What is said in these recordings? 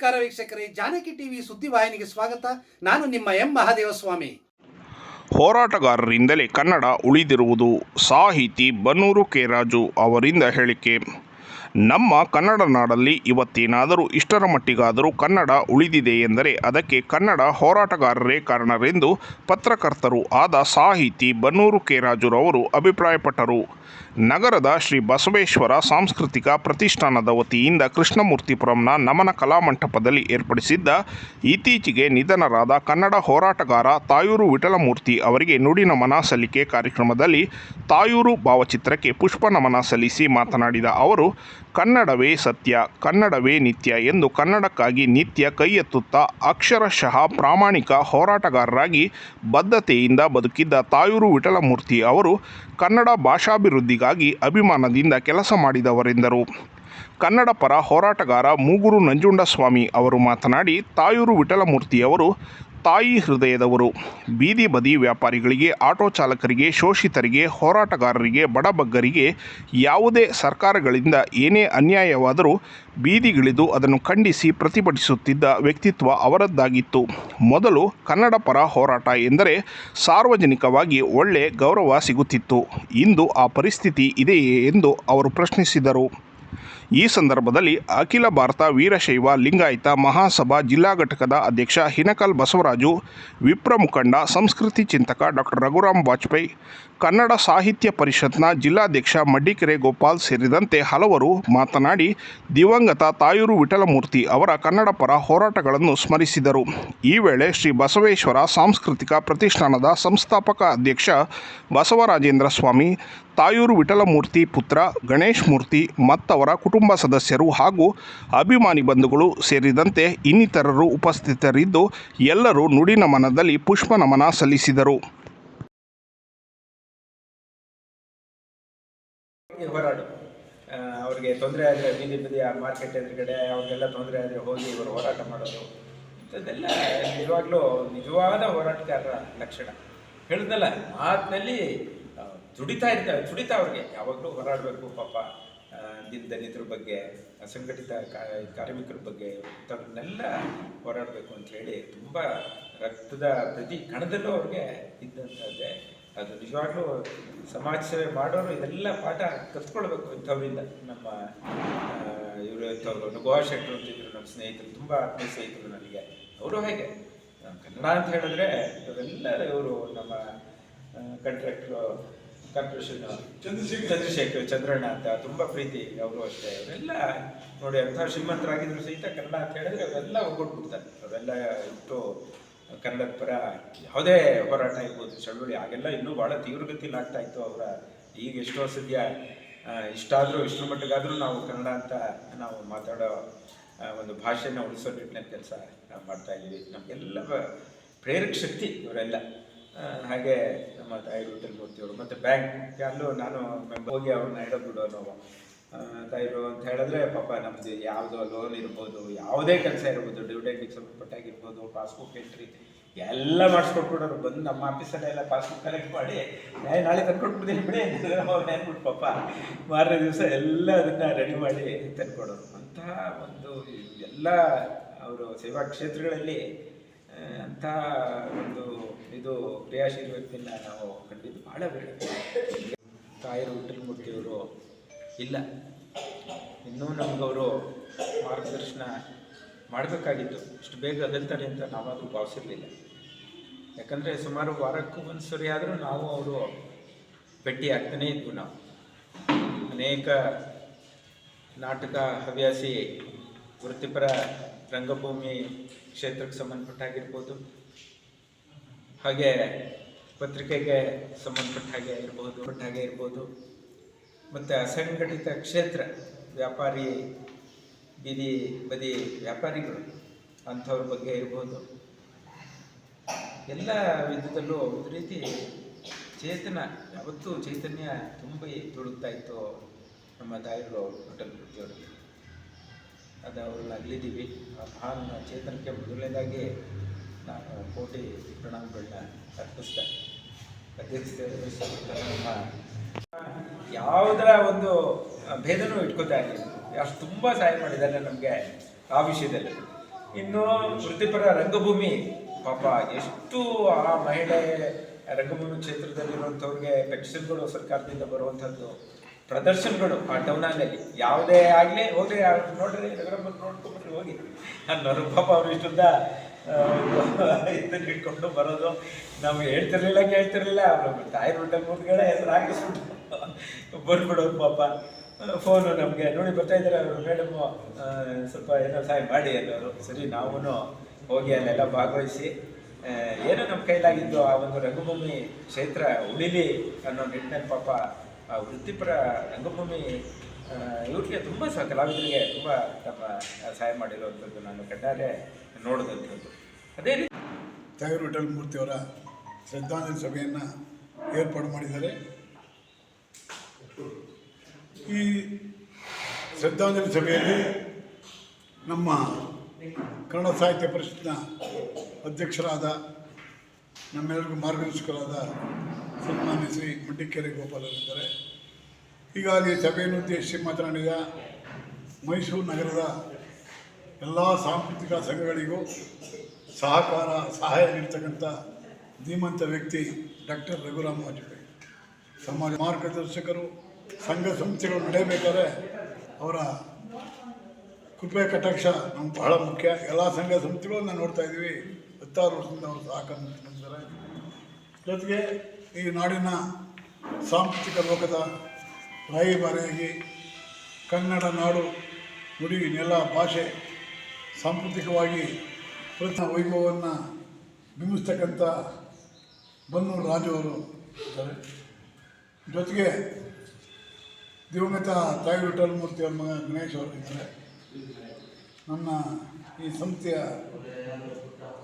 ನಮಸ್ಕಾರ ವೀಕ್ಷಕರೇ, ಜಾನಕಿ ಟಿವಿ ಸುದ್ದಿವಾಹಿನಿಗೆ ಸ್ವಾಗತ. ನಾನು ನಿಮ್ಮ ಎಂ ಮಹಾದೇವಸ್ವಾಮಿ. ಹೋರಾಟಗಾರರಿಂದಲೇ ಕನ್ನಡ ಉಳಿದಿರುವುದು. ಸಾಹಿತಿ ಬನ್ನೂರು ಕೆ. ರಾಜು ಅವರಿಂದ ಹೇಳಿಕೆ. ನಮ್ಮ ಕನ್ನಡ ನಾಡಲ್ಲಿ ಇವತ್ತೇನಾದರೂ ಇಷ್ಟರ ಮಟ್ಟಿಗಾದರೂ ಕನ್ನಡ ಉಳಿದಿದೆ ಎಂದರೆ ಅದಕ್ಕೆ ಕನ್ನಡ ಹೋರಾಟಗಾರರೇ ಕಾರಣರೆಂದು ಪತ್ರಕರ್ತರು ಆದ ಸಾಹಿತಿ ಬನ್ನೂರು ಕೆ. ರಾಜುರವರು ಅಭಿಪ್ರಾಯಪಟ್ಟರು. ನಗರದ ಶ್ರೀ ಬಸವೇಶ್ವರ ಸಾಂಸ್ಕೃತಿಕ ಪ್ರತಿಷ್ಠಾನದ ವತಿಯಿಂದ ಕೃಷ್ಣಮೂರ್ತಿಪುರಂನ ನಮನ ಕಲಾಮಂಟಪದಲ್ಲಿ ಏರ್ಪಡಿಸಿದ್ದ ಇತ್ತೀಚೆಗೆ ನಿಧನರಾದ ಕನ್ನಡ ಹೋರಾಟಗಾರ ತಾಯೂರು ವಿಠಲಮೂರ್ತಿ ಅವರಿಗೆ ನುಡಿ ನಮನ ಸಲ್ಲಿಕೆ ಕಾರ್ಯಕ್ರಮದಲ್ಲಿ ತಾಯೂರು ಭಾವಚಿತ್ರಕ್ಕೆ ಪುಷ್ಪ ನಮನ ಸಲ್ಲಿಸಿ ಮಾತನಾಡಿದ ಅವರು ಕನ್ನಡವೇ ಸತ್ಯ, ಕನ್ನಡವೇ ನಿತ್ಯ ಎಂದು ಕನ್ನಡಕ್ಕಾಗಿ ನಿತ್ಯ ಕೈ ಎತ್ತುತ್ತಾ ಅಕ್ಷರಶಃ ಪ್ರಾಮಾಣಿಕ ಹೋರಾಟಗಾರರಾಗಿ ಬದ್ಧತೆಯಿಂದ ಬದುಕಿದ್ದ ತಾಯೂರು ವಿಠಲಮೂರ್ತಿ ಅವರು ಕನ್ನಡ ಭಾಷಾಭಿವೃದ್ಧಿಗಾಗಿ ಅಭಿಮಾನದಿಂದ ಕೆಲಸ ಮಾಡಿದವರೆಂದರು. ಕನ್ನಡ ಪರ ಹೋರಾಟಗಾರ ಮೂಗುರು ನಂಜುಂಡಸ್ವಾಮಿ ಅವರು ಮಾತನಾಡಿ, ತಾಯೂರು ವಿಠಲಮೂರ್ತಿಯವರು ತಾಯಿ ಹೃದಯದವರು. ಬೀದಿ ಬದಿ ವ್ಯಾಪಾರಿಗಳಿಗೆ, ಆಟೋ ಚಾಲಕರಿಗೆ, ಶೋಷಿತರಿಗೆ, ಹೋರಾಟಗಾರರಿಗೆ ಬಡಬಗ್ಗರಿಗೆ ಯಾವುದೇ ಸರ್ಕಾರಗಳಿಂದ ಏನೇ ಅನ್ಯಾಯವಾದರೂ ಬೀದಿಗಿಳಿದು ಅದನ್ನು ಖಂಡಿಸಿ ಪ್ರತಿಭಟಿಸುತ್ತಿದ್ದ ವ್ಯಕ್ತಿತ್ವ ಅವರದ್ದಾಗಿತ್ತು. ಮೊದಲು ಕನ್ನಡ ಪರ ಹೋರಾಟ ಎಂದರೆ ಸಾರ್ವಜನಿಕವಾಗಿ ಒಳ್ಳೆ ಗೌರವ ಸಿಗುತ್ತಿತ್ತು. ಇಂದು ಆ ಪರಿಸ್ಥಿತಿ ಇದೆಯೇ ಎಂದು ಅವರು ಪ್ರಶ್ನಿಸಿದರು. ಈ ಸಂದರ್ಭದಲ್ಲಿ ಅಖಿಲ ಭಾರತ ವೀರಶೈವ ಲಿಂಗಾಯತ ಮಹಾಸಭಾ ಜಿಲ್ಲಾ ಘಟಕದ ಅಧ್ಯಕ್ಷ ಹಿನಕಲ್ ಬಸವರಾಜು, ವಿಪ್ರ ಮುಖಂಡ, ಸಂಸ್ಕೃತಿ ಚಿಂತಕ ಡಾಕ್ಟರ್ ರಘುರಾಮ್ ವಾಜಪೇಯಿ ಕನ್ನಡ ಸಾಹಿತ್ಯ ಪರಿಷತ್ನ ಜಿಲ್ಲಾಧ್ಯಕ್ಷ ಮಡ್ಡಿಕೆರೆ ಗೋಪಾಲ್ ಸೇರಿದಂತೆ ಹಲವರು ಮಾತನಾಡಿ ದಿವಂಗತ ತಾಯೂರು ವಿಠಲಮೂರ್ತಿ ಅವರ ಕನ್ನಡ ಪರ ಹೋರಾಟಗಳನ್ನು ಸ್ಮರಿಸಿದರು. ಈ ವೇಳೆ ಶ್ರೀ ಬಸವೇಶ್ವರ ಸಾಂಸ್ಕೃತಿಕ ಪ್ರತಿಷ್ಠಾನದ ಸಂಸ್ಥಾಪಕ ಅಧ್ಯಕ್ಷ ಬಸವರಾಜೇಂದ್ರ ಸ್ವಾಮಿ, ತಾಯೂರು ವಿಠಲಮೂರ್ತಿ ಪುತ್ರ ಗಣೇಶ್ ಮೂರ್ತಿ, ಮತ್ತವರ ಕುಟುಂಬ ಸದಸ್ಯರು ಹಾಗೂ ಅಭಿಮಾನಿ ಬಂಧುಗಳು ಸೇರಿದಂತೆ ಇನ್ನಿತರರು ಉಪಸ್ಥಿತರಿದ್ದು ಎಲ್ಲರೂ ನುಡಿ ನಮನದಲ್ಲಿ ಪುಷ್ಪ ನಮನ ಸಲ್ಲಿಸಿದರು. ಹೋರಾಡು. ಆ, ಅವ್ರಿಗೆ ತೊಂದರೆ ಆದರೆ ಬೀದಿ ಬದಿಯ ಮಾರ್ಕೆಟ್ ಎದುರುಗಡೆ ಅವ್ರಿಗೆಲ್ಲ ತೊಂದರೆ ಆದರೆ ಹೋಗಿ ಇವರು ಹೋರಾಟ ಮಾಡೋದು. ಇಂಥದ್ದೆಲ್ಲ ನಿಜವಾಗ್ಲೂ ನಿಜವಾದ ಹೋರಾಟಗಾರರ ಲಕ್ಷಣ. ಹೇಳಿದ್ನಲ್ಲ ಮಾತಿನಲ್ಲಿ ಆ, ದುಡಿತಾ ಇರ್ತಾರೆ ದುಡಿತಾ ಅವ್ರಿಗೆ. ಯಾವಾಗಲೂ ಹೋರಾಡಬೇಕು ಪಾಪ. ದಲಿತರ ಬಗ್ಗೆ ಅಸಂಘಟಿತ ಕಾರ್ಮಿಕರ ಬಗ್ಗೆ ಇಂಥವ್ರನ್ನೆಲ್ಲ ಹೋರಾಡಬೇಕು ಅಂತ ಹೇಳಿ ತುಂಬ ರಕ್ತದ ಪ್ರತಿ ಕಣದಲ್ಲೂ ಅವ್ರಿಗೆ ಇದ್ದಂಥದ್ದೇ ಅದು ನಿಜವಾಗ್ಲೂ ಸಮಾಜ ಸೇವೆ ಮಾಡೋರು ಇದೆಲ್ಲ ಪಾಠ ಕಲ್ತ್ಕೊಳ್ಬೇಕು ಇಂಥವ್ರಿಂದ. ನಮ್ಮ ಇವರು ಇಂಥವ್ರು ಗೋವಾ ಶೆಟ್ಟರು ಅಂತಿದ್ರು ನಮ್ಮ ಸ್ನೇಹಿತರು ತುಂಬ ಆತ್ಮೀಯ ಸ್ನೇಹಿತರು ನನಗೆ. ಅವರು ಹೇಗೆ. ನಮ್ಮ ಕನ್ನಡ ಅಂತ ಹೇಳಿದ್ರೆ ಇವರೆಲ್ಲ ಇವರು ನಮ್ಮ ಕಾಂಟ್ರಾಕ್ಟ್ರು ಕಾರ್ಪೊರೇಷನ್ ಚಂದ್ರಶೇಖರ್. ಚಂದ್ರಣ್ಣ ಅಂತ ತುಂಬ ಪ್ರೀತಿ ಅವರು ಅಷ್ಟೇ. ಅವರೆಲ್ಲ ನೋಡಿ ಅಂಥ ಶ್ರೀಮಂತರಾಗಿದ್ರು ಸಹಿತ ಕನ್ನಡ ಅಂತ ಹೇಳಿದ್ರೆ ಅವರೆಲ್ಲ ಒಗ್ಗಟ್ಬಿಡ್ತಾರೆ. ಅವರೆಲ್ಲ ಇಟ್ಟು ಕನ್ನಡದ ಪರ ಯಾವುದೇ ಹೋರಾಟ ಇರ್ಬೋದು, ಚಳವಳಿ ಆಗೆಲ್ಲ ಇನ್ನೂ ಭಾಳ ತೀವ್ರಗತಿಯಲ್ಲಿ ಆಗ್ತಾ ಇತ್ತು ಅವರ ಈಗ ಎಷ್ಟೋ ಸದ್ಯ ಇಷ್ಟಾದರೂ, ಇಷ್ಟರ ಮಟ್ಟಿಗಾದರೂ ನಾವು ಕನ್ನಡ ಅಂತ ನಾವು ಮಾತಾಡೋ ಒಂದು ಭಾಷೆನ ಉಳಿಸೋ ನಿಟ್ಟಿನಲ್ಲಿ ಕೆಲಸ ಮಾಡ್ತಾ ಇದ್ದೀವಿ. ನಮಗೆಲ್ಲ ಪ್ರೇರಕ ಶಕ್ತಿ ಇವರೆಲ್ಲ. ಹಾಗೆ ನಮ್ಮ ತಾಯಿ ಮೂರ್ತಿಯವರು ಮತ್ತು ಬ್ಯಾಂಕ್ ಅಲ್ಲೂ ನಾನು ಹೋಗಿ ಅವ್ರನ್ನ ಇಡೋ ನಾವು ತಾಯಿರು ಅಂತ ಹೇಳಿದ್ರೆ, ಪಾಪ ನಮ್ಮದು ಯಾವುದೋ ಲೋನ್ ಇರ್ಬೋದು, ಯಾವುದೇ ಕೆಲಸ ಇರ್ಬೋದು ಡಿವಿಡೆಂಡಿಗೆ ಸಂಬಂಧಪಟ್ಟಾಗಿರ್ಬೋದು ಪಾಸ್ಬುಕ್ ಎಂಟ್ರಿ ಎಲ್ಲ ಮಾಡಿಸ್ಕೊಟ್ಬಿಡೋರು. ಬಂದು ನಮ್ಮ ಆಫೀಸಲ್ಲೆಲ್ಲ ಪಾಸ್ಬುಕ್ ಕಲೆಕ್ಟ್ ಮಾಡಿ ನಾಳೆ ನಾಳೆ ತಂದ್ಕೊಟ್ಬಿಡ್ತೀನಿ ಬಿಡಿ ಅಂದ್ಬಿಟ್ಟು ಪಾಪ. ಮಾರನೇ ದಿವಸ ಎಲ್ಲ ಅದನ್ನು ರೆಡಿ ಮಾಡಿ ತಂದ್ಕೊಡೋರು. ಅಂತಹ ಒಂದು ಎಲ್ಲ ಅವರು ಸೇವಾ ಕ್ಷೇತ್ರಗಳಲ್ಲಿ ಅಂಥ ಒಂದು ಇದು ಕ್ರಿಯಾಶೀಲ ವ್ಯಕ್ತಿನ ನಾವು ಕಂಡಿದ್ದು ಭಾಳ ಬೇಡ ತಾಯಿರು ಹುಟ್ಟಿನ ಮೂರ್ತಿಯವರು ಇಲ್ಲ. ಇನ್ನೂ ನಮಗವರು ಮಾರ್ಗದರ್ಶನ ಮಾಡಬೇಕಾಗಿತ್ತು. ಇಷ್ಟು ಬೇಗ ಅಗಲ್ತಾರೆ ಅಂತ ನಾವಾದರೂ ಭಾವಿಸಿರಲಿಲ್ಲ. ಯಾಕಂದರೆ ಸುಮಾರು ವಾರಕ್ಕೂ ಒಂದು ಸರಿ ಆದರೂ ನಾವು ಅವರು ಭೇಟಿ ಆಗ್ತಾನೇ ಇದ್ವು ನಾವು. ಅನೇಕ ನಾಟಕ, ಹವ್ಯಾಸಿ, ವೃತ್ತಿಪರ ರಂಗಭೂಮಿ ಕ್ಷೇತ್ರಕ್ಕೆ ಸಂಬಂಧಪಟ್ಟಾಗಿರ್ಬೋದು. ಹಾಗೆ ಪತ್ರಿಕೆಗೆ ಸಂಬಂಧಪಟ್ಟ ಹಾಗೆ ಇರ್ಬೋದು ಪಟ್ಟ ಹಾಗೆ ಇರ್ಬೋದು. ಮತ್ತು ಅಸಂಘಟಿತ ಕ್ಷೇತ್ರ, ವ್ಯಾಪಾರಿ ಬೀದಿ ಬದಿ ವ್ಯಾಪಾರಿಗಳು ಅಂಥವ್ರ ಬಗ್ಗೆ ಇರ್ಬೋದು. ಎಲ್ಲ ವಿಧದಲ್ಲೂ ಒಂದು ರೀತಿ ಚೇತನ, ಯಾವತ್ತೂ ಚೈತನ್ಯ ತುಂಬಿ ತುಳುಕ್ತಾ ಇತ್ತು ನಮ್ಮ ತಾಯಿರು ಹೋಟೆಲ್ ವೃತ್ತಿಯವರಿಗೆ ಅದು ಅವ್ರನ್ನ ಅಲ್ಲಿದ್ದೀವಿ. ಆ ಮಹಾನ್ ಚೇತನಕ್ಕೆ ಮೊದಲನೇದಾಗಿ ನಾನು ಕೋಟಿ ಪ್ರಣಾಮಗಳನ್ನ ಅರ್ಪಿಸ್ತಾ ವಹಿಸಿದಂಥ ನಮ್ಮ ಯಾವುದರ ಒಂದು ಭೇದನೂ ಇಟ್ಕೋತಾ ಇರಲಿಲ್ಲ. ಅಷ್ಟು ತುಂಬ ಸಹಾಯ ಮಾಡಿದ್ದಾರೆ ನಮಗೆ ಆ ವಿಷಯದಲ್ಲಿ. ಇನ್ನು ವೃತ್ತಿಪರ ರಂಗಭೂಮಿ, ಪಾಪ ಎಷ್ಟು ಆ ಮಹಿಳೆ ರಂಗಭೂಮಿ ಕ್ಷೇತ್ರದಲ್ಲಿರುವಂಥವ್ರಿಗೆ ಪೆನ್ಷನ್ಗಳು ಸರ್ಕಾರದಿಂದ ಬರುವಂಥದ್ದು, ಪ್ರದರ್ಶನಗಳು ಆ ಟೌನ್ ಹಾಲಲ್ಲಿ ಯಾವುದೇ ಆಗಲಿ ಹೋಗಿ ನೋಡ್ರಿ ನಗರಮ್ಮ ನೋಡ್ಕೊಂಡ್ಬಿಟ್ರಿ ಹೋಗಿ. ನಾನು ಪಾಪ ಅವ್ರು ಇದನ್ನ ಇಟ್ಕೊಂಡು ಬರೋದು. ನಾವು ಹೇಳ್ತಿರ್ಲಿಲ್ಲ, ಕೇಳ್ತಿರ್ಲಿಲ್ಲ. ಅವ್ರು ತಾಯಿ ರೋಡಲ್ಲಿ ಮುಂದ್ಗಡೆ ಹೆಸರು ಹಾಕಿಸ್ಬಿಟ್ಟು ಬಂದ್ಬಿಡೋರು ಪಾಪ. ಫೋನು ನಮಗೆ ನೋಡಿ ಬರ್ತಾ ಇದ್ದಾರೆ ಅವರು. ಮೇಡಮ್ ಸ್ವಲ್ಪ ಏನೋ ಸಹಾಯ ಮಾಡಿ ಅನ್ನೋರು. ಸರಿ ನಾವು ಹೋಗಿ ಅಲ್ಲೆಲ್ಲ ಭಾಗವಹಿಸಿ ಏನೋ ನಮ್ಮ ಕೈಲಾಗಿದ್ದು ಆ ಒಂದು ರಂಗಭೂಮಿ ಕ್ಷೇತ್ರ ಉಳಿಲಿ ಅನ್ನೋ ನಿಟ್ಟಿನಲ್ಲಿ ಪಾಪ ಆ ವೃತ್ತಿಪರ ರಂಗಭೂಮಿ ಇವ್ರಿಗೆ ತುಂಬ ಸಹ ಕಲಾವಿದರಿಗೆ ತುಂಬ ತಮ್ಮ ಸಹಾಯ ಮಾಡಿರುವಂಥದ್ದು ನಾನು ಕಣ್ಣಾರೆ ನೋಡಿದಂಥದ್ದು. ಅದೇ ರೀತಿ ತಾಯಿ ವಿಠಲ್ ಮೂರ್ತಿಯವರ ಶ್ರದ್ಧಾಂಜಲಿ ಸಭೆಯನ್ನು ಏರ್ಪಾಡು ಮಾಡಿದ್ದಾರೆ. ಈ ಶ್ರದ್ಧಾಂಜಲಿ ಸಭೆಯಲ್ಲಿ ನಮ್ಮ ಕನ್ನಡ ಸಾಹಿತ್ಯ ಪರಿಷತ್ನ ಅಧ್ಯಕ್ಷರಾದ ನಮ್ಮೆಲ್ಲರಿಗೂ ಮಾರ್ಗದರ್ಶಕರಾದ ಸನ್ಮಾನ್ಯ ಶ್ರೀ ಮಡ್ಡಿಕೆರೆ ಗೋಪಾಲರಿದ್ದಾರೆ. ಹೀಗಾಗಿ ಸಭೆಯನ್ನು ಉದ್ದೇಶಿಸಿ ಮಾತನಾಡಿದ ಮೈಸೂರು ನಗರದ ಎಲ್ಲ ಸಾಂಸ್ಕೃತಿಕ ಸಂಘಗಳಿಗೂ ಸಹಕಾರ, ಸಹಾಯ ನೀಡ್ತಕ್ಕಂಥ ಧೀಮಂತ ವ್ಯಕ್ತಿ ಡಾಕ್ಟರ್ ರಘುರಾಮ್ ವಾಜಪೇಯಿ. ಸಮಾಜ ಮಾರ್ಗದರ್ಶಕರು ಸಂಘ ಸಂಸ್ಥೆಗಳು ನಡೆಯಬೇಕಾದ್ರೆ ಅವರ ಕೃಪೆ, ಕಟಾಕ್ಷ ನಮ್ಗೆ ಬಹಳ ಮುಖ್ಯ. ಎಲ್ಲ ಸಂಘ ಸಂಸ್ಥೆಗಳನ್ನು ನೋಡ್ತಾ ಇದ್ದೀವಿ ಹತ್ತಾರು ವರ್ಷದಿಂದ ಅವರು ನೀಡ್ತಿದ್ದಾರೆ ಜೊತೆಗೆ ಈ ನಾಡಿನ ಸಾಂಸ್ಕೃತಿಕ ಲೋಕದ ರಾಯಿಬಾರಿಯಾಗಿ ಕನ್ನಡ ನಾಡು, ನುಡಿ, ನೆಲ, ಭಾಷೆ ಸಾಂಸ್ಕೃತಿಕವಾಗಿ ಪ್ರತಿ ವೈಭವವನ್ನು ಬಿಂಬಿಸ್ತಕ್ಕಂಥ ಬನ್ನೂರು ರಾಜವರು ಇದ್ದಾರೆ. ಜೊತೆಗೆ ದಿವಂಗತ ತಾಯಿ ವಿಠಲ್ ಮೂರ್ತಿ ಅವ್ರ ಮಗ ಗಣೇಶ್ ಅವರಿದ್ದಾರೆ ನನ್ನ ಈ ಸಂಸ್ಥೆಯ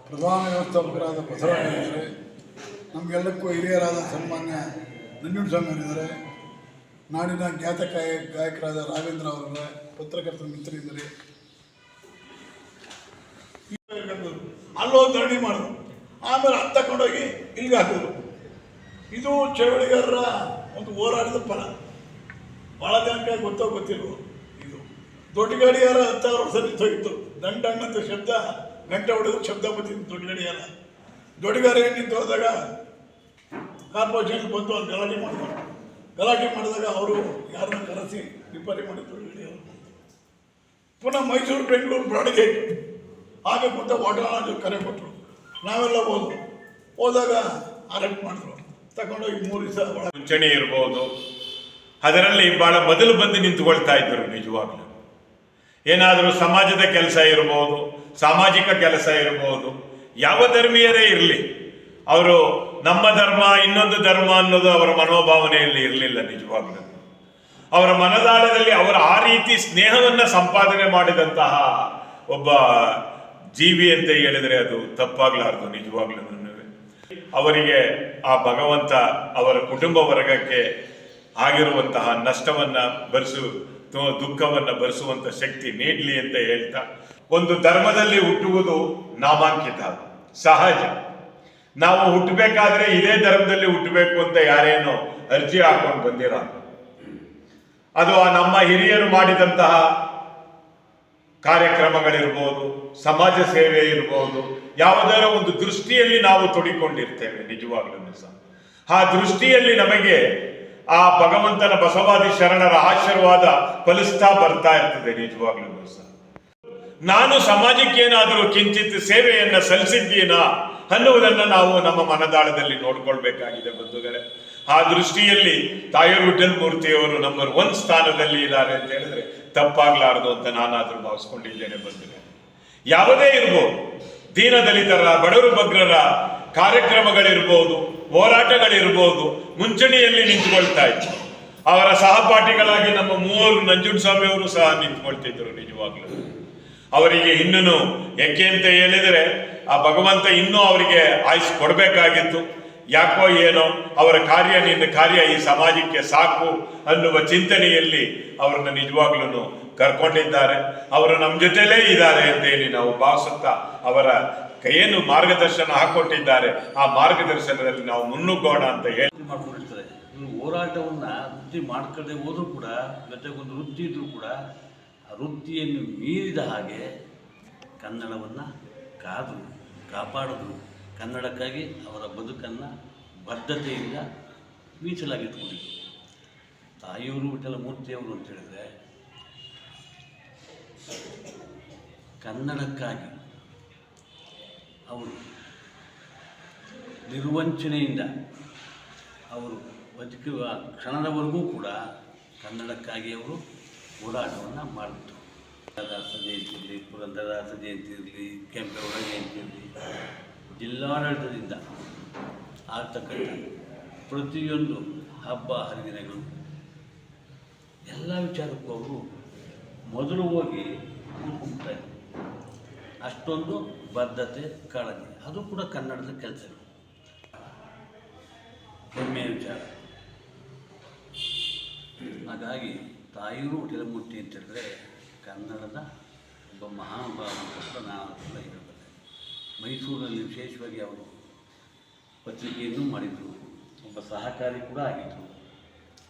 ಪ್ರಧಾನ ವ್ಯವಸ್ಥಾಪಕರಾದ ಬಸವರಾಜ್ ಇದ್ದಾರೆ ನಮಗೆಲ್ಲಕ್ಕೂ ಹಿರಿಯರಾದ ಸನ್ಮಾನ್ಯ ನಂಜುಂಡಸ್ವಾಮಿ ಅವರಿದ್ದಾರೆ. ನಾಡಿನ ಖ್ಯಾತ ಗಾಯ ಗಾಯಕರಾದ ರಾಘವೇಂದ್ರ ಅವರಿದ್ದಾರೆ. ಪತ್ರಕರ್ತ ಮಿತ್ರರಿದ್ದಾರೆ. ಅಲ್ಲೋ ಧರಣಿ ಮಾಡೋದು. ಆಮೇಲೆ ಅದು ತಗೊಂಡೋಗಿ ಇಲ್ಲಿಗೆ ಹಾಕಿದ್ರು ಇದು ಚಳವಳಿಗಾರರ ಒಂದು ಹೋರಾಟದ ಫಲ. ಭಾಳ ಜನಕ್ಕೆ ಗೊತ್ತೋ ಗೊತ್ತಿಲ್ವೋ? ಇದು ದೊಡ್ಡ ಗಡಿಯಾರ ಹತ್ತಾರು ವರ್ಷ ಹೋಗಿತ್ತು ದಂಡ ಅಂತ ಶಬ್ದ ಗಂಟೆ ಹೊಡೆದು ಶಬ್ದ ಬಂದಿತ್ತು ದೊಡ್ಡ ಗಡಿಯಾರ ದೊಡ್ಡ ಗಾಡಿ ನಿಂತು ಹೋದಾಗ ಕಾರ್ಪೊರೇಷನ್ ಬಂದು ಅಲ್ಲಿ ಗಲಾಟೆ ಮಾಡಿದ್ರು ಗಲಾಟೆ ಮಾಡಿದಾಗ ಅವರು ಯಾರನ್ನ ಕರೆಸಿ ರಿಪೇರಿ ಮಾಡಿದ್ರು ದೊಡ್ಡ ಗಾಡಿಯವರು ಪುನಃ ಮೈಸೂರು, ಬೆಂಗಳೂರು, ಬ್ರಾಡ್ಗೇಟ್, ಹಾಗೆ ಅಂತ ವಾಟರ್ ಕರೆ ಕೊಟ್ಟರು ನಾವೆಲ್ಲ ಹೋದ್ವು. ಹೋದಾಗ ಅರೆಸ್ಟ್ ಮಾಡಿದ್ರು. ತಗೊಂಡೋಗಿ ಮೂರು ದಿವಸ ಚಣೆ ಇರ್ಬೋದು. ಅದರಲ್ಲಿ ಬಹಳ ಮೊದಲು ಬಂದು ನಿಂತುಕೊಳ್ತಾ ಇದ್ದರು ನಿಜವಾಗ್ಲೂ. ಏನಾದರೂ ಸಮಾಜದ ಕೆಲಸ ಇರಬಹುದು ಸಾಮಾಜಿಕ ಕೆಲಸ ಇರಬಹುದು ಯಾವ ಧರ್ಮೀಯರೇ ಇರಲಿ, ಅವರು ನಮ್ಮ ಧರ್ಮ ಇನ್ನೊಂದು ಧರ್ಮ ಅನ್ನೋದು ಅವರ ಮನೋಭಾವನೆಯಲ್ಲಿ ಇರಲಿಲ್ಲ ನಿಜವಾಗ್ಲೂ. ಅವರ ಮನದಾಳದಲ್ಲಿ ಅವರ ಆ ರೀತಿ ಸ್ನೇಹವನ್ನು ಸಂಪಾದನೆ ಮಾಡಿದಂತಹ ಒಬ್ಬ ಜೀವಿ ಅಂತ ಹೇಳಿದರೆ ಅದು ತಪ್ಪಾಗ್ಲಾರ್ದು ನಿಜವಾಗ್ಲೂ. ಅವರಿಗೆ ಆ ಭಗವಂತ ಅವರ ಕುಟುಂಬ ವರ್ಗಕ್ಕೆ ಆಗಿರುವಂತಹ ನಷ್ಟವನ್ನ ಭರಿಸು ದುಃಖವನ್ನ ಭರಿಸುವಂತ ಶಕ್ತಿ ನೀಡಲಿ ಅಂತ ಹೇಳ್ತಾ, ಒಂದು ಧರ್ಮದಲ್ಲಿ ಹುಟ್ಟುವುದು ನಾಮಾಂಕಿತ. ಸಹಜ. ನಾವು ಹುಟ್ಟಬೇಕಾದ್ರೆ ಇದೇ ಧರ್ಮದಲ್ಲಿ ಹುಟ್ಟಬೇಕು ಅಂತ ಯಾರೇನೋ ಅರ್ಜಿ ಹಾಕೊಂಡು ಬಂದಿರ. ಅದು ನಮ್ಮ ಹಿರಿಯರು ಮಾಡಿದಂತಹ ಕಾರ್ಯಕ್ರಮಗಳಿರ್ಬೋದು, ಸಮಾಜ ಸೇವೆ ಇರ್ಬೋದು, ಯಾವುದರ ಒಂದು ದೃಷ್ಟಿಯಲ್ಲಿ ನಾವು ತೊಡಿಕೊಂಡಿರ್ತೇವೆ, ನಿಜವಾಗ್ಲೂ ಸಹ ಆ ದೃಷ್ಟಿಯಲ್ಲಿ ನಮಗೆ ಆ ಭಗವಂತನ ಬಸವಾದಿ ಶರಣರ ಆಶೀರ್ವಾದ ಫಲಿಸ್ತಾ ಬರ್ತಾ ಇರ್ತದೆ ನಿಜವಾಗ್ಲೂ ಸಹ ನಾನು ಸಮಾಜಕ್ಕೇನಾದರೂ ಕಿಂಚಿತ್ ಸೇವೆಯನ್ನ ಸಲ್ಲಿಸಿದ್ದೀನಾ ಅನ್ನುವುದನ್ನ ನಾವು ನಮ್ಮ ಮನದಾಳದಲ್ಲಿ ನೋಡ್ಕೊಳ್ಬೇಕಾಗಿದೆ ಬಂಧುಗಳೇ. ಆ ದೃಷ್ಟಿಯಲ್ಲಿ ತಾಯರು ಮೂರ್ತಿಯವರು ನಂಬರ್ ಒನ್ ಸ್ಥಾನದಲ್ಲಿ ಇದ್ದಾರೆ ಅಂತ ಹೇಳಿದ್ರೆ ತಪ್ಪಾಗ್ಲಾರದು ಅಂತ ನಾನಾದ್ರೂ ಭಾವಿಸ್ಕೊಂಡಿದ್ದೇನೆ ಬಂಧುಗಳೇ. ಯಾವುದೇ ಇರ್ಬೋದು, ದೀನದಲಿತರ, ಬಡವರು ಭಗ್ರರ ಕಾರ್ಯಕ್ರಮಗಳಿರ್ಬೋದು ಹೋರಾಟಗಳಿರ್ಬೋದು. ಮುಂಚೂಣಿಯಲ್ಲಿ ನಿಂತ್ಕೊಳ್ತಾ ಇತ್ತು ಅವರ ಸಹಪಾಠಿಗಳಾಗಿ ನಮ್ಮ ಮೂವರು ನಂಜುಂಡಸ್ವಾಮಿ ಅವರು ಸಹ ನಿಂತ್ಕೊಳ್ತಿದ್ರು ನಿಜವಾಗ್ಲೂ. ಅವರಿಗೆ ಇನ್ನೂ ಯಾಕೆ ಅಂತ ಹೇಳಿದರೆ, ಆ ಭಗವಂತ ಇನ್ನೂ ಅವರಿಗೆ ಆಯುಸ್ ಕೊಡಬೇಕಾಗಿತ್ತು. ಯಾಕೋ ಏನೋ ಅವರ ಕಾರ್ಯ, ನಿನ್ನ ಕಾರ್ಯ ಈ ಸಮಾಜಕ್ಕೆ ಸಾಕು ಅನ್ನುವ ಚಿಂತನೆಯಲ್ಲಿ ಅವರನ್ನು ನಿಜವಾಗ್ಲೂ ಕರ್ಕೊಂಡಿದ್ದಾರೆ. ಅವರು ನಮ್ಮ ಜೊತೆಲೇ ಇದ್ದಾರೆ ಅಂತೇಳಿ ನಾವು ಭಾವಿಸುತ್ತಾ ಅವರ ಏನು ಮಾರ್ಗದರ್ಶನ ಹಾಕೊಟ್ಟಿದ್ದಾರೆ. ಆ ಮಾರ್ಗದರ್ಶನದಲ್ಲಿ ನಾವು ಮುನ್ನುಗ್ಗೋಣ ಅಂತ ಹೇಳಿ. ಮಾಡ್ಕೊಂಡಿರ್ತದೆ ಇವರು ಹೋರಾಟವನ್ನು ವೃತ್ತಿ ಮಾಡ್ಕೊಳ್ಳದೆ ಹೋದರೂ ಕೂಡ ಜೊತೆಗೊಂದು ವೃತ್ತಿ ಇದ್ರೂ ಕೂಡ, ಆ ವೃತ್ತಿಯನ್ನು ಮೀರಿದ ಹಾಗೆ ಕನ್ನಡವನ್ನು ಕಾದು ಕಾಪಾಡಿದ್ರು ಕನ್ನಡಕ್ಕಾಗಿ ಅವರ ಬದುಕನ್ನು ಬದ್ಧತೆಯಿಂದ ಮೀಸಲಾಗಿಟ್ಕೊಂಡಿದ್ರು ತಾಯಿಯವರು ವಿಠಲಮೂರ್ತಿಯವರು ಅಂತ ಹೇಳಿದ್ರೆ, ಕನ್ನಡಕ್ಕಾಗಿ ಅವರು ನಿರ್ವಂಚನೆಯಿಂದ ಅವರು ಬದುಕುವ ಕ್ಷಣದವರೆಗೂ ಕೂಡ ಕನ್ನಡಕ್ಕಾಗಿ ಅವರು ಹೋರಾಟವನ್ನು ಮಾಡಿದ್ರು ದಾಸ ಜಯಂತಿ ಇರಲಿ, ಪುರಂದರದಾಸ ಜಯಂತಿ ಇರಲಿ, ಕೆಂಪೇಗೌಡ ಜಯಂತಿ ಇರಲಿ, ಜಿಲ್ಲಾಡಳಿತದಿಂದ ಆಗ್ತಕ್ಕಂಥ ಪ್ರತಿಯೊಂದು ಹಬ್ಬ, ಹರಿದಿನಗಳು, ಎಲ್ಲ ವಿಚಾರಕ್ಕೂ ಅವರು ಮೊದಲು ಹೋಗಿ ಕೂತ್ಕೊಳ್ತಾ ಇದ್ರು ಅಷ್ಟೊಂದು ಬದ್ಧತೆ ಕಾಳಜಿ ಅದು ಕೂಡ ಕನ್ನಡದ ಕೆಲಸ ಹೆಮ್ಮೆಯ ವಿಚಾರ. ಹಾಗಾಗಿ ತಾಯಿಯೂ ಮುಟ್ಟಿ ಅಂತ ಹೇಳಿದ್ರೆ ಕನ್ನಡದ ಒಬ್ಬ ಮಹಾನುಭಾವ ಅಂತ ನಾನು ಕೂಡ ಮೈಸೂರಿನಲ್ಲಿ ವಿಶೇಷವಾಗಿ ಅವರು ಪತ್ರಿಕೆಯನ್ನು ಮಾಡಿದರು. ಒಬ್ಬ ಸಹಕಾರಿ ಕೂಡ ಆಗಿದ್ದರು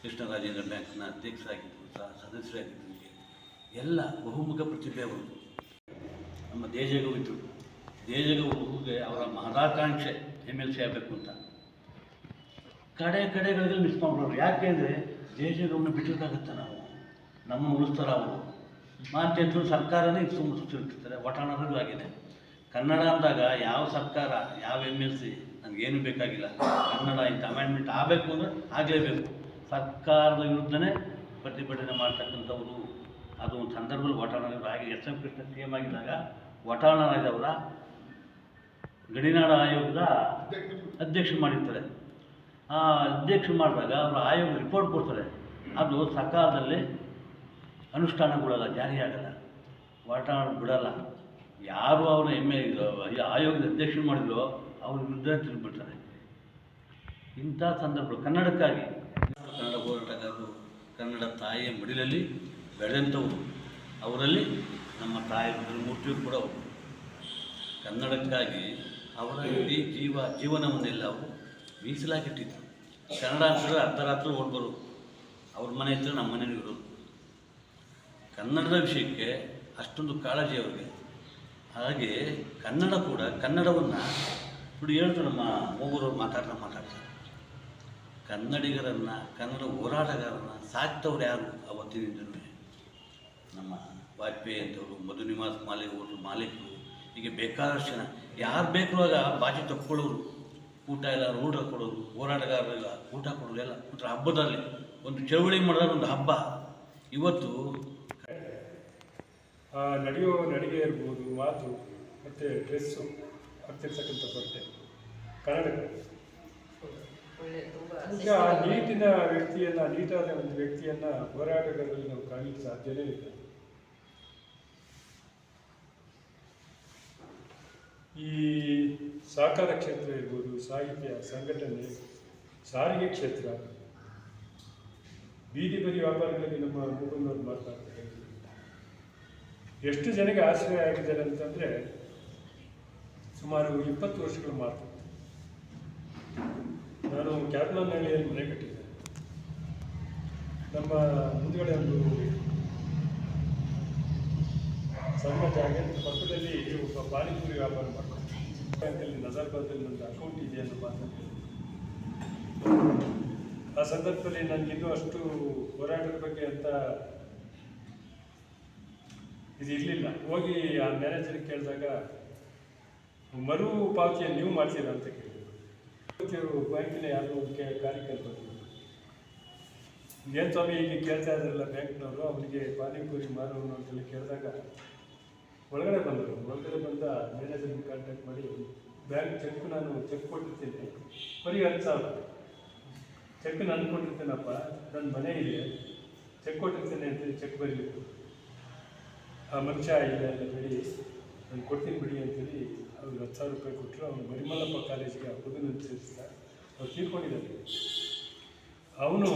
ಕೃಷ್ಣರಾಜೇಂದ್ರ ಬ್ಯಾಂಕ್ನ ಅಧ್ಯಕ್ಷರಾಗಿದ್ದರು ಸಹ ಸದಸ್ಯರಾಗಿದ್ದರು ಎಲ್ಲ ಬಹುಮುಖ ಪ್ರತಿಭೆ ಅವರು. ನಮ್ಮ ದೇಜಗವಿದ್ರು ದೇಜಗವಿಗೆ ಅವರ ಮಹದಾಕಾಂಕ್ಷೆ ಎಂ ಎಲ್ ಸಿ ಆಗಬೇಕು ಅಂತ. ಕಡೆ ಕಡೆಗಳಲ್ಲಿ ಮಿಸ್ ಮಾಡ್ಬಿಡೋರು. ಯಾಕೆಂದರೆ ದೇಜಗವನ್ನು ಬಿಟ್ಟಿರೋಕ್ಕಾಗತ್ತೆ ನಾವು? ನಮ್ಮ ಉಳಿಸ್ತಾರೆ ಅವರು. ಮಾತೆದ್ರು ಸರ್ಕಾರನೇ ತುಂಬ ಸುತ್ತಿರ್ತಾರೆ ಒಟಾಣರೂ ಆಗಿದೆ ಕನ್ನಡ ಅಂದಾಗ ಯಾವ ಸರ್ಕಾರ, ಯಾವ ಎಂ ಎಲ್ ಸಿ ನನಗೇನು ಬೇಕಾಗಿಲ್ಲ. ಕನ್ನಡ ಇಂಥ ಅಮೆಂಡ್ಮೆಂಟ್ ಆಗಬೇಕು ಅಂದರೆ ಆಗಲೇಬೇಕು. ಸರ್ಕಾರದ ವಿರುದ್ಧನೇ ಪ್ರತಿಭಟನೆ ಮಾಡ್ತಕ್ಕಂಥವರು. ಅದು ಒಂದು ಸಂದರ್ಭದಲ್ಲಿ ಒಟಾಣರು ಹಾಗೆ S M Krishna C M ಆಗಿದ್ದಾಗ ಒಟಾಣರಾದವರ ಗಡಿನಾಡ ಆಯೋಗದ ಅಧ್ಯಕ್ಷ ಮಾಡಿರ್ತಾರೆ. ಆ ಅಧ್ಯಕ್ಷ ಮಾಡಿದಾಗ ಅವರು ಆಯೋಗ ರಿಪೋರ್ಟ್ ಕೊಡ್ತಾರೆ. ಅದು ಸಕಾಲದಲ್ಲಿ ಅನುಷ್ಠಾನಗೊಳ್ಳಲ್ಲ, ಜಾರಿಯಾಗಲ್ಲ. ವಟಾಣ ಬಿಡಲ್ಲ. ಯಾರು ಅವರ ಎಂ ಎ ಆಯೋಗದ ಅಧ್ಯಕ್ಷರು ಮಾಡಿದ್ರೋ ಅವ್ರ ವಿರುದ್ಧ ತಿರುಗಿಬಿಡ್ತಾರೆ ಇಂಥ ಸಂದರ್ಭಗಳು ಕನ್ನಡಕ್ಕಾಗಿ. ಕನ್ನಡ ಹೋರಾಟಗಾರರು ಕನ್ನಡ ತಾಯಿಯ ಮಡಿಲಲ್ಲಿ ಬೆಳೆದಂಥವರು. ಅವರಲ್ಲಿ ನಮ್ಮ ತಾಯಿ ರುದ್ರಮೂರ್ತಿಯವರು ಕೂಡ ಒಬ್ಬರು ಕನ್ನಡಕ್ಕಾಗಿ ಅವರ ಇಡೀ ಜೀವ, ಜೀವನವನ್ನೆಲ್ಲ ಅವರು ಮೀಸಲಾಗಿಟ್ಟಿದ್ರು. ಕನ್ನಡ ಅಂತಂದರೆ ಅರ್ಧ ರಾತ್ರಿ ಓಡ್ಬರು. ಅವ್ರ ಮನೆ ಹತ್ರ ನಮ್ಮ ಮನೇಲಿ ಇರೋದು ಕನ್ನಡದ ವಿಷಯಕ್ಕೆ ಅಷ್ಟೊಂದು ಕಾಳಜಿ ಅವರಿಗೆ. ಹಾಗೆ ಕನ್ನಡ ಕೂಡ, ಕನ್ನಡವನ್ನು ನೋಡಿ ಹೇಳಿದ್ರು ನಮ್ಮ ಮೂವರು ಮಾತಾಡ್ತಾ ಮಾತಾಡ್ತಾರೆ. ಕನ್ನಡಿಗರನ್ನು, ಕನ್ನಡ ಹೋರಾಟಗಾರರನ್ನು ಸಾಕ್ತವ್ರು ಯಾರು ಅವತ್ತಿನಿಂದ ನಮ್ಮ ವಾಜಪೇಯಿ ಅಂತವರು ಮಧು ನಿವಾಸ್ ಮಾಲಿಕ್ ಹೋಟ್ಲು ಮಾಲೀಕರು ಹೀಗೆ ಬೇಕಾದಷ್ಟು ಜನ. ಯಾರು ಬೇಕಾದಾಗ ಬಾಜಿ ತಕ್ಕೊಳ್ಳೋರು ಊಟ ಇಲ್ಲ ಊಟ ಹೋರಾಟಗಾರರು ಇಲ್ಲ ಊಟ ಕೊಡೋರು ಎಲ್ಲ ಒಂಥರ ಹಬ್ಬದಲ್ಲಿ ಒಂದು ಚಳುವಳಿ ಮಾಡಿದ್ರೆ ಒಂದು ಹಬ್ಬ. ಇವತ್ತು ಆ ನಡೆಯೋ ನಡಿಗೆ ಇರ್ಬೋದು ಮಾತು ಮತ್ತು ಡ್ರೆಸ್ಸು ಹಾಕ್ತಿರ್ತಕ್ಕಂಥ ಬಟ್ಟೆ ಕನ್ನಡ. ಈಗ ಆ ನೀಟಿನ ವ್ಯಕ್ತಿಯನ್ನು ನೀಟಾದ ಒಂದು ವ್ಯಕ್ತಿಯನ್ನು ಹೋರಾಟಗಾರರಲ್ಲಿ ನಾವು ಕಾಣಲಿಕ್ಕೆ ಸಾಧ್ಯವೇ ಇಲ್ಲ. ಈ ಸಹಕಾರ ಕ್ಷೇತ್ರ ಇರ್ಬೋದು, ಸಾಹಿತ್ಯ ಸಂಘಟನೆ, ಸಾರಿಗೆ ಕ್ಷೇತ್ರ, ಬೀದಿ ಬದಿ ವ್ಯಾಪಾರಗಳಲ್ಲಿ ನಮ್ಮ ಮುಗುಂದವ್ರು ಮಾತಾಡ್ತಾರೆ ಎಷ್ಟು ಜನಕ್ಕೆ ಆಶ್ರಯ ಆಗಿದ್ದಾರೆ ಅಂತಂದರೆ ಸುಮಾರು ಇಪ್ಪತ್ತು ವರ್ಷಗಳ ಮಾತು. ನಾನು ಕ್ಯಾಪ್ಲನ್ನಹಳ್ಳಿಯಲ್ಲಿ ಮನೆ ಕಟ್ಟಿದ್ದೆ ನಮ್ಮ ಮುಂದುಗಡೆ ಒಂದು ಸಣ್ಣ ಜಾಗ ಪಕ್ಕದಲ್ಲಿ ಒಬ್ಬ ಪಾನಿಪುರಿ ವ್ಯಾಪಾರ ಬ್ಯಾಂಕಲ್ಲಿ ನಜರ್ಬಾದಲ್ಲಿ ನನ್ನ ಅಕೌಂಟ್ ಇದೆ ಅನ್ನೋ ಆ ಸಂದರ್ಭದಲ್ಲಿ ನನಗಿನ್ನೂ ಅಷ್ಟು ಹೋರಾಟದ ಬಗ್ಗೆ ಅಂತ ಇದು ಇರಲಿಲ್ಲ. ಹೋಗಿ ಆ ಮ್ಯಾನೇಜರ್ ಕೇಳಿದಾಗ, ಮರು ಪಾವತಿಯನ್ನು ನೀವು ಮಾಡ್ತೀರಾ ಅಂತ ಕೇಳಿದ್ರು ಬ್ಯಾಂಕಿನ ಯಾರು ಕಾರ್ಯಕರ್ತರು ಏನು ಸ್ವಾಮಿ ಈಗ ಕೇಳ್ತಾ ಇದ್ರಲ್ಲ ಬ್ಯಾಂಕ್ನವರು? ಅವನಿಗೆ ಪಾನಿಪುರಿ ಮಾರೋನು ಅಂತೇಳಿ ಕೇಳಿದಾಗ ಒಳಗಡೆ ಬಂದರು. ಒಳಗಡೆ ಬಂದ ಮ್ಯಾನೇಜರ್ಗೆ ಕಾಂಟ್ಯಾಕ್ಟ್ ಮಾಡಿ ಬ್ಯಾಂಕ್ ಚೆಕ್ ನಾನು ಚೆಕ್ ಕೊಟ್ಟಿರ್ತೀನಿ. ಬರೀ ಹತ್ತು ಸಾವಿರ ಚೆಕ್ ನಾನು ಕೊಟ್ಟಿರ್ತೇನಪ್ಪ. ನನ್ನ ಮನೆ ಇದೆ. ಚೆಕ್ ಕೊಟ್ಟಿರ್ತೇನೆ ಅಂತ ಚೆಕ್ ಬರೀಬೇಕು. ಆ ಮನುಷ್ಯ ಇದೆ ಅಂತ ಹೇಳಿ ನಾನು ಕೊಡ್ತೀನಿ ಬಿಡಿ ಅಂತೇಳಿ ಅವ್ರಿಗೆ ಹತ್ತು ಸಾವಿರ ರೂಪಾಯಿ ಕೊಟ್ಟರು. ಅವನು ಮರಿಮಲ್ಲಪ್ಪ ಕಾಲೇಜಿಗೆ ಹುಡುಗನ ಸೇರಿಸಿದ ಅವ್ರು ತೀರ್ಕೊಂಡಿದ್ದಾರೆ. ಅವನು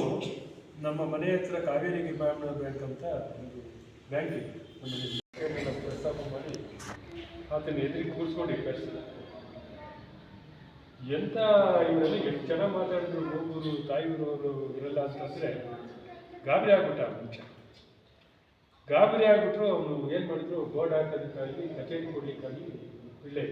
ನಮ್ಮ ಮನೆ ಹತ್ರ ಕಾವೇರಿ ಬ್ಯಾಂಕ್ ಅಂತ ಒಂದು ಬ್ಯಾಂಕ್ ಇದೆ. ನಮ್ಮ ಆತನ ಎದುರಿಗೆ ಕೂರಿಸ್ಕೊಂಡು ಕಳಿಸಿದ ಎಂಥ ಇವರಲ್ಲಿ ಎಷ್ಟು ಜನ ಮಾತಾಡಿದ್ರು ಮೂಗೂರು ತಾಯಿಯವರು ಅಂತ ಅಂತಂದರೆ ಗಾಬರಿ ಆಗ್ಬಿಟ್ಟ ಮುಂಚೆ ಗಾಬರಿ ಆಗ್ಬಿಟ್ರು ಅವನು ಏನು ಮಾಡಿದ್ರು, ಬೋರ್ಡ್ ಹಾಕೋದಕ್ಕಾಗಲಿ, ಕಚೇರಿ ಕೊಡ್ಲಿಕ್ಕಾಗಲಿ ಇಲ್ಲೇ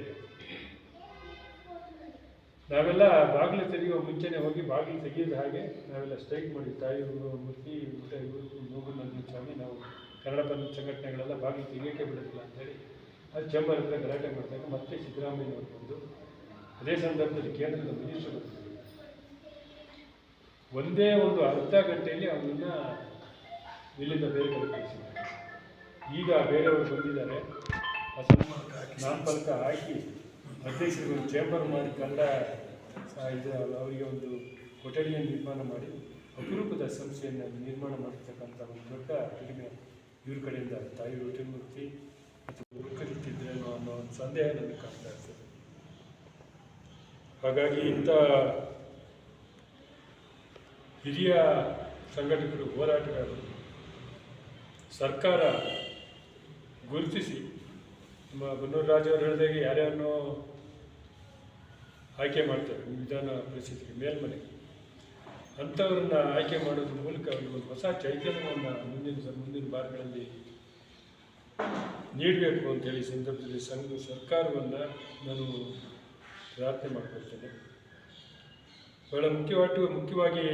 ನಾವೆಲ್ಲ ಬಾಗಿಲು ತೆಗೆಯುವ ಮುಂಚೆನೆ ಹೋಗಿ ಬಾಗಿಲು ತೆಗೆಯೋದು ಹಾಗೆ ನಾವೆಲ್ಲ ಸ್ಟ್ರೈಕ್ ಮಾಡಿ ತಾಯಿ ಮೂರ್ತಿ ಊಟ ಇವರು ಮೂಗು ಸ್ವಾಮಿ ನಾವು ಕನ್ನಡ ಪದ ಸಂಘಟನೆಗಳೆಲ್ಲ ಬಾಗಿಲು ತೆಗಿಯೋಕ್ಕೆ ಬಿಡೋದಿಲ್ಲ ಅಂತೇಳಿ ಅದು ಚೇಂಬರ್ ಹತ್ರ ಗಲಾಟೆ ಮಾಡಿದಾಗ ಮತ್ತೆ ಸಿದ್ದರಾಮಯ್ಯನವರು ಬಂದು, ಅದೇ ಸಂದರ್ಭದಲ್ಲಿ ಕೇಂದ್ರದ ಮಿನಿಸ್ಟರ್ ಒಂದೇ ಒಂದು ಅರ್ಧ ಗಂಟೆಯಲ್ಲಿ ಅವನನ್ನ ಇಲ್ಲಿಂದ ಬೇರೆ ಕಡೆ ಕಳಿಸಿದ್ದಾರೆ. ಈಗ ಬೇರೆಯವರು ಬಂದಿದ್ದಾರೆ. ಆ ನಾಮಫಲಕ ಹಾಕಿ ಅಧ್ಯಕ್ಷರಿಗೆ ಒಂದು ಚೇಂಬರ್ ಮಾಡಿ ಕಂಡ ಇದು ಅವರಿಗೆ ಒಂದು ಕೊಠಡಿಯನ್ನು ನಿರ್ಮಾಣ ಮಾಡಿ ಅಪರೂಪದ ಸಂಸ್ಥೆಯನ್ನು ನಿರ್ಮಾಣ ಮಾಡಿರ್ತಕ್ಕಂಥ ಒಂದು ದೊಡ್ಡ ಕಡಿಮೆ ಇವ್ರ ಕಡೆಯಿಂದ ತಾಯಿ ರುಟಿಮೂರ್ತಿ ಮತ್ತು ಕರೀತಿದ್ರೇನೋ ಅನ್ನೋ ಒಂದು ಸಂದೇಹ ನನಗೆ ಕಾಣ್ತಾ ಇರ್ತದೆ. ಹಾಗಾಗಿ ಇಂಥ ಹಿರಿಯ ಸಂಘಟಕರು, ಹೋರಾಟಗಾರರು, ಸರ್ಕಾರ ಗುರುತಿಸಿ, ನಮ್ಮ ಬನ್ನೂರು ರಾಜವರು ಹೇಳಿದಾಗೆ ಯಾರ್ಯಾರನ್ನೋ ಆಯ್ಕೆ ಮಾಡ್ತಾರೆ, ವಿಧಾನ ಪರಿಸ್ಥಿತಿಗೆ ಮೇಲ್ಮನೆ. ಅಂಥವ್ರನ್ನ ಆಯ್ಕೆ ಮಾಡೋದ್ರ ಮೂಲಕ ಒಂದು ಹೊಸ ಚೈತನ್ಯವನ್ನು ಮುಂದಿನ ಮುಂದಿನ ಬಾರಿಗಳಲ್ಲಿ ನೀಡಬೇಕು ಅಂತೇಳಿ ಸಂದರ್ಭದಲ್ಲಿ ಸಂಘ ಸರ್ಕಾರವನ್ನು ನಾನು ಪ್ರಾರ್ಥನೆ ಮಾಡ್ಕೊಳ್ತೇನೆ. ಬಹಳ ಮುಖ್ಯವಾಗಿ ಮುಖ್ಯವಾಗಿ